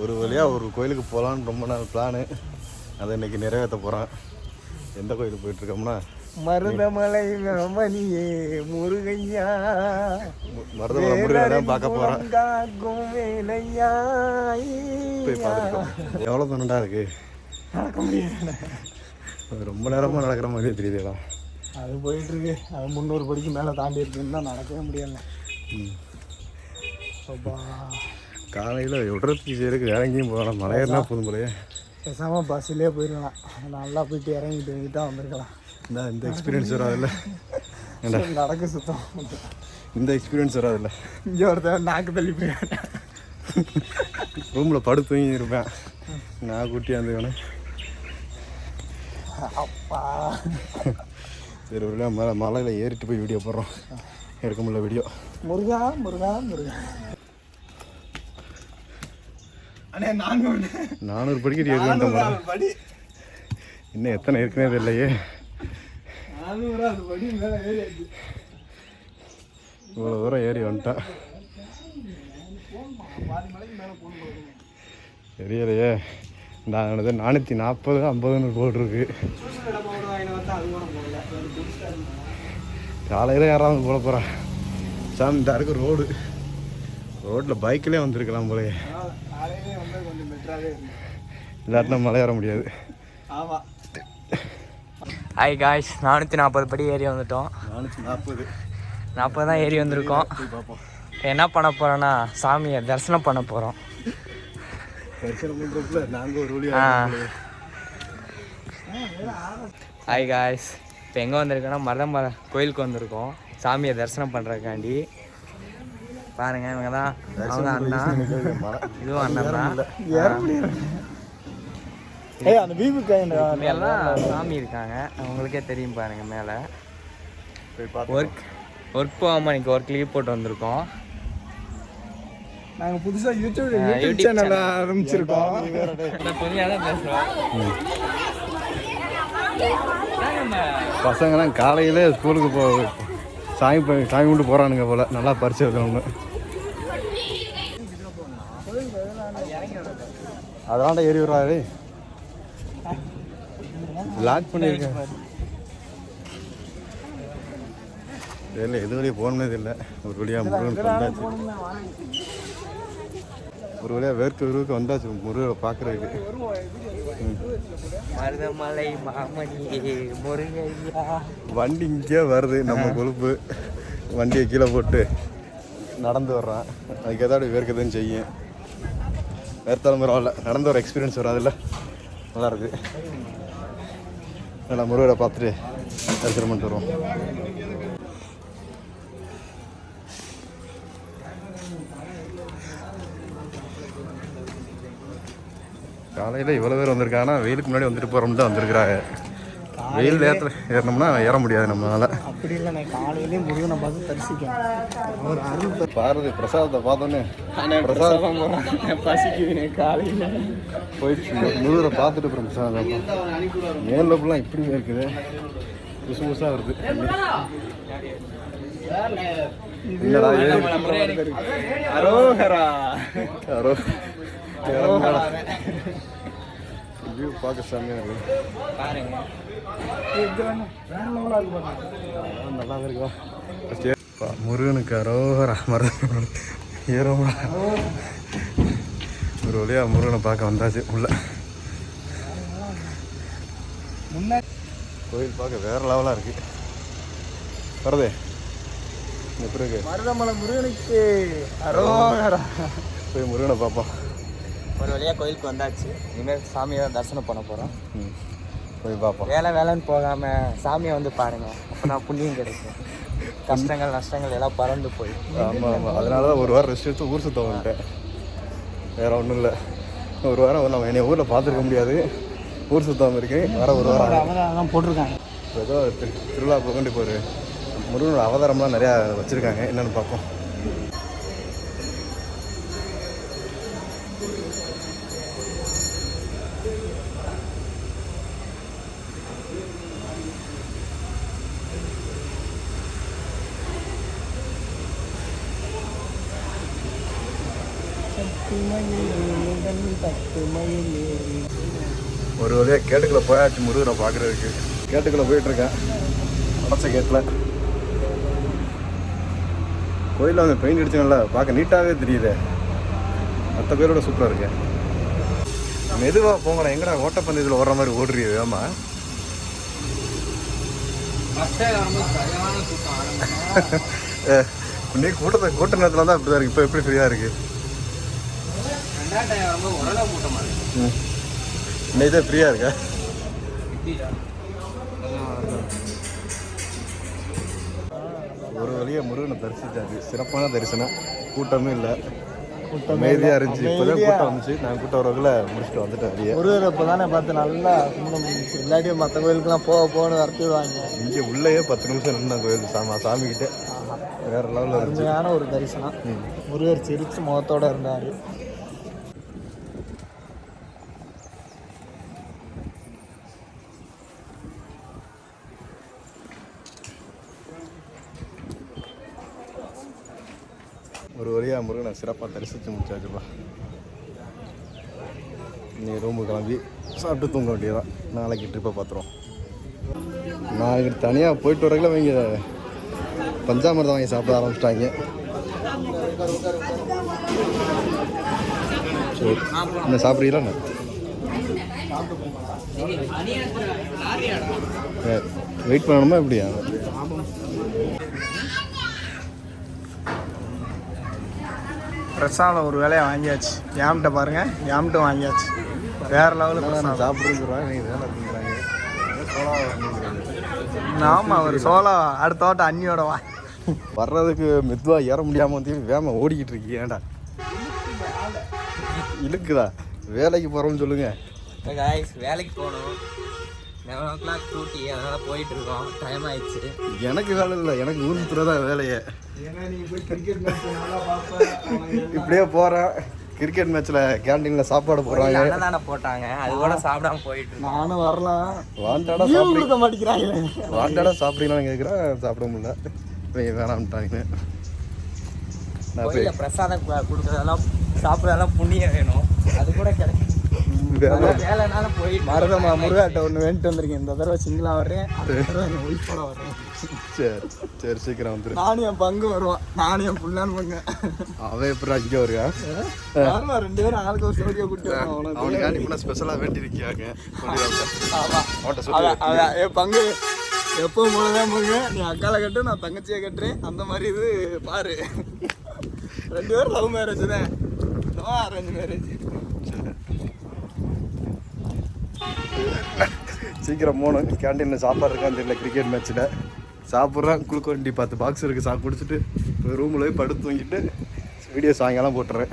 ஒரு வழியாக ஒரு கோயிலுக்கு போகலான்னு ரொம்ப நாள் பிளானு. அதை இன்னைக்கு நிறைவேற்ற போகிறேன் எந்த கோயிலுக்கு போயிட்டுருக்கோம்னா மருதமலை ரமணியே முருகையா. மருதமலை முருகனை பார்க்க போகிறேன் போய் பார்த்துருக்கோம் எவ்வளோ தூரண்டா இருக்கு? நடக்க முடியாது ரொம்ப நேரமாக நடக்கிற மாதிரியே தெரியுதுடா. அது போயிட்டு இருக்கு. அது முந்நூறு படிக்கு மேலே தாண்டி இருக்குன்னு தான் நடக்கவே முடியல. அப்பா. காலையில் விடுறதுக்கு சரி வேற எங்கேயும் போகலாம் மலை ஏறினா போதும் போலயே பேசாம பஸ்ஸிலே போயிடலாம் நல்லா போயிட்டு இறங்கிட்டு வந்துட்டா வந்திருக்கலாம். இந்த இந்த எக்ஸ்பீரியன்ஸ் வராதுல்ல. நடக்க சுத்தம். இந்த எக்ஸ்பீரியன்ஸ் வராதுல்ல. இங்கே ஒருத்தர் நாக்கு தள்ளி போயிட்டேன் ரூமில் படுத்து தூங்கி இருப்பேன் நான் குட்டி வந்துக்கணே அப்பா. சரி ஒரு மலை மலையில் ஏறிட்டு போய் வீடியோ போடுறோம். எடுக்க முடியல வீடியோ முருகா முருகா முருகா. நானூறு. படிக்கட்டு ஏறி. படி. இன்னும் எத்தனை மேலே ஏறியாச்சு இவ்வளோ தூரம் ஏறி போகணும் தெரியலையே. நான் நானூற்றி நாற்பது ஐம்பதுன்னு போட்டிருக்கு. காலையில் யாராவது போட போகிறேன் சாமி இந்த இருக்கு ரோடு. ரோட்டில் பைக்கிலே வந்திருக்கலாம் போலயே. காலையிலே வந்து கொஞ்சம் பெட்டராகவே இருந்தது இல்லாட்டினா மலை ஏற முடியாது. ஆமாம் ஹாய் காய்ஸ் நானூற்றி நாற்பது படி ஏறி வந்துட்டோம். நானூற்றி நாற்பது நாற்பது தான் ஏறி வந்திருக்கோம். என்ன பண்ண போகிறோன்னா சாமியை தரிசனம் பண்ண போகிறோம் தரிசனம் பண்ணுறதுல நாங்கள் ஒரு வழி ஆ. ஹாய் காய்ஸ் இப்போ எங்கே வந்திருக்கோன்னா மருதமலை கோயிலுக்கு வந்திருக்கோம். சாமியை தரிசனம் பண்ணுறதுக்காண்டி பாருங்க இவங்க தான் அவங்க அண்ணா. இதுவும் அண்ணன் தான். ஏற முடியல. ஏய் அந்த பிபி மேலாம் சாமி இருக்காங்க. அவங்களுக்கே தெரியும் பாருங்க மேலே. ஒர்க் ஒர்க் போகாமல் இன்னைக்கு ஒர்க் லீவ் போட்டு வந்திருக்கோம். நாங்கள் புதுசாக யூடியூப் யூடியூப் சேனல் channel. ஆரம்பிச்சிருக்கோம். பசங்கலாம் காலையிலே ஸ்கூலுக்கு போ சாமி சாமி கும்பிட்டு போகிறானுங்க போல். நல்லா பரிச்சு எழுதணும்னு. அதெல்லாம் ஏறி விடுறாரு லாக் பண்ணியிருக்கேன் தெரியல எது வழியாக போனதே இல்லை ஒரு வழியாக முருகன் வந்தாச்சு. ஒரு வழியாக வேர்க்க விருவுக்கு வந்தாச்சு முருகனை பார்க்குறதுக்கு. மருதமலை மாமணி முருகையா. வண்டி இங்கே வருது நம்ம கொழுப்பு. வண்டியை கீழே போட்டு நடந்து வர்றான் அதுக்கு ஏதாவது வேர்க்கதான் செய்யும். வேர்த்தாலும் பரவாயில்ல நடந்த ஒரு எக்ஸ்பீரியன்ஸ் வரும் நல்லா நல்லாயிருக்கு நல்லா முருகரை பார்த்துட்டு தரிசனம் பண்ணிட்டு வருவோம். காலையில் இவ்வளோ பேர் வந்திருக்காங்கன்னா வெயிலுக்கு முன்னாடி வந்துட்டு போகிறோம்னு தான் வந்திருக்கிறாங்க. வெயில் நேரத்தில் ஏறினோம்னா ஏற முடியாது நம்மளால. அப்படி இல்லை நான் காலையிலே முருகனை பார்த்து தரிசிக்கேன் ஒரு அருள் பாரதி பிரசாதத்தை பார்த்தோன்னே பிரசாதம் பசிக்குது காலையில். போய் முழுவதை பார்த்துட்டு அப்புறம் பிரசாதம் மேலில் ஃபுல்லாக இப்படி இருக்குது. புதுசு புதுசாக வருது. ஏறி- அரோகரா. வியூ பார்க்க செம்மையாக இருக்கு. நல்லா ஏ- முருகனுக்கு அரோகரா மருதம் ஏறோம்டா. ஒரு வழியாக முருகனை பார்க்க வந்தாச்சு உள்ள. கோயில் பார்க்க வேற லெவலாக இருக்கு. வரதே. எப்படி இருக்கு மருதமலை முருகனுக்கு அரோகரா. போய் முருகனை பார்ப்போம். ஒரு வழியாக கோயிலுக்கு வந்தாச்சு. இனிமேல் சாமியை தரிசனம் பண்ண போகிறோம் போய் பார்ப்போம். வேலை வேலைன்னு போகாமல் சாமியை வந்து பாருங்க. அப்போ தான் புண்ணியம் கிடைக்கும். கஷ்டங்கள் நஷ்டங்கள் எல்லாம் பறந்து போய். ஆமாம் ஆமாம் அதனால தான் ஒரு வாரம் ரெஸ்ட் எடுத்து ஊர் சுத்த வந்துட்டேன் வேற ஒன்றும் இல்லை. ஒரு வாரம் நம்ம என்னை ஊரில் பார்த்துருக்க முடியாது. ஊர் சுத்தாமல் இருக்கேன். வர ஒரு வாரம். அவதான் போட்டிருக்காங்க. இப்போ ஏதோ திரு- திருவிழா போகண்டி இப்போ ஒரு முருகனோட அவதாரம்லாம் நிறையா வச்சுருக்காங்க. என்னென்னு பார்ப்போம். ஒரு வழியாக கேட்டுக்குள்ள போயாச்சு முருகனை பார்க்குறதுக்கு கேட்டுக்குள்ள போயிட்டுருக்கேன். அடைச்ச கேட்டில் கோயிலில் வந்து பெயிண்ட் அடிச்சோம்ல பார்க்க நீட்டாகவே தெரியுது. மற்ற பேரோட சூப்பராக இருக்கு. மெதுவாக போங்கடா. எங்கடா ஓட்டப்பந்தயத்தில் ஓடுற மாதிரி ஓடுறிய வேமா இன்னைக்கு கூட்டத்தை கூட்ட நேரத்தில் தான் அப்படி தான் இருக்குது இப்போ எப்படி ஃப்ரீயாக இருக்குது இன்னைக்கு தான் ஃப்ரீயாக இருக்கா? ஒரு வழியாக முருகனை தரிசித்தாச்சு சிறப்பான தரிசனம். கூட்டமே இல்லை. அமைதியாக இருந்துச்சு. இப்போதான் கூட்டம் வந்துச்சு. நான் கூட்டம் வரக்குள்ள முடிச்சுட்டு வந்துட்டேன் வெளியே. முருகர் இப்போ தானே பார்த்து நல்லா கும்பிட இல்லாட்டியும் மற்ற கோயிலுக்குலாம் போக போகணும் வரட்டிடுவாங்க இங்கே உள்ளேயே பத்து நிமிஷம் நின்று கோயில் சாமி சாமிக்கிட்டே. வேற லெவலில் இருந்துச்சு. ஒரு தரிசனம். முருகர் சிரிச்சு முகத்தோட இருந்தார். ஒரு வழியாக முருகனை சிறப்பாக தரிசித்து முடிச்சாச்சுப்பா. நீ ரூமு கிளம்பி சாப்பிட்டு தூங்க வேண்டியதான் நாளைக்கு ட்ரிப்பை பார்த்துருவோம் நாளைக்கு தனியாக போயிட்டு வரக்குள்ள இவங்க பஞ்சாமிரதம் வாங்கி சாப்பிட ஆரம்பிச்சிட்டாங்க. சரி என்ன சாப்பிட்றீங்களா வெயிட் பண்ணணுமா எப்படியா? பிரசாதம் ஒரு வேலையை வாங்கியாச்சு. யாம்கிட்ட பாருங்க யாம்கிட்ட வாங்கியாச்சு. வேற லெவலில் நான் சாப்பிட்றேங்கிறாங்க நீ வேலை பண்ணுறாங்க ஆமாம் ஒரு சோளா அடுத்த ஓட்டம் அண்ணியோட வா. வர்றதுக்கு மெதுவாக ஏற முடியாமல் வந்து வேம ஓடிக்கிட்டு இருக்கீங்க ஏன்டா? இழுக்குதா? வேலைக்கு போகிறோம்னு சொல்லுங்க. காய்ஸ் வேலைக்கு போகணும். லெவன் ஓ கிளாக் டூட்டி அதனால் போயிட்டு இருக்கோம் டைம் ஆயிடுச்சு. எனக்கு வேலை இல்லை. எனக்கு ஊர் சுற்றுறதா வேலையே. ஏன்னா நீங்கள் போய் கிரிக்கெட் மேட்ச் நல்லா பார்ப்பேன் இப்படியே போகிறேன் கிரிக்கெட் மேட்ச்சில் கேண்டீனில் சாப்பாடு போடுறாங்க. அன்னதானே போட்டாங்க. அது கூட சாப்பிடாம போயிட்டு நானும் வரலாம். வாண்டாடா சாப்பிடு கொடுக்க மாட்டேங்கிறாங்களே வாண்டாடா சாப்பிட்றீங்களான்னு கேட்குறேன் சாப்பிட முடியல. வேணாம்ட்டாங்க நான் பிரசாதம் கொடுக்கறதெல்லாம் சாப்பிட்றதெல்லாம் புண்ணியம் வேணும். அது கூட கிடைக்கும். மருதமா முருகாட்ட ஒன்று வேண்டிட்டு வந்திருக்கேன். இந்த தடவை சிங்கிளாக வர்றேன். ஒய்ஃபோட வர்றேன். சரி சரி சீக்கிரம் வந்துரு. நானும் என் பங்கு வருவான். நானும் என் புள்ளான்னு பங்கு. அவன் எப்படி இங்கே வருவா? வருவா. ரெண்டு பேரும் ஆளுக்கு ஒரு ஸ்டோரியை கூட்டி அவனுக்கு இப்போ ஸ்பெஷலாக வேண்டி இருக்கியாங்க என் பங்கு. எப்பவும் போலதான் பங்கு. நீ அக்கால கட்டு நான் தங்கச்சியை கட்டுறேன். அந்த மாதிரி இது பாரு. ரெண்டு பேரும் லவ் மேரேஜ் தான். நோ அரேஞ்ச் மேரேஜ் சீக்கிரம் போகணும். கேண்டீனில் சாப்பாடு இருக்கான்னு தெரியல கிரிக்கெட் மேட்ச்சில் சாப்பிட்றேன் குளுக்கோண்டி பத்து பாக்ஸ் இருக்குது சாப்பிட்டு குடிச்சிட்டு ரூமில் போய் படுத்து தூங்கிட்டு வீடியோ சாயங்காலம் போட்டுறேன்.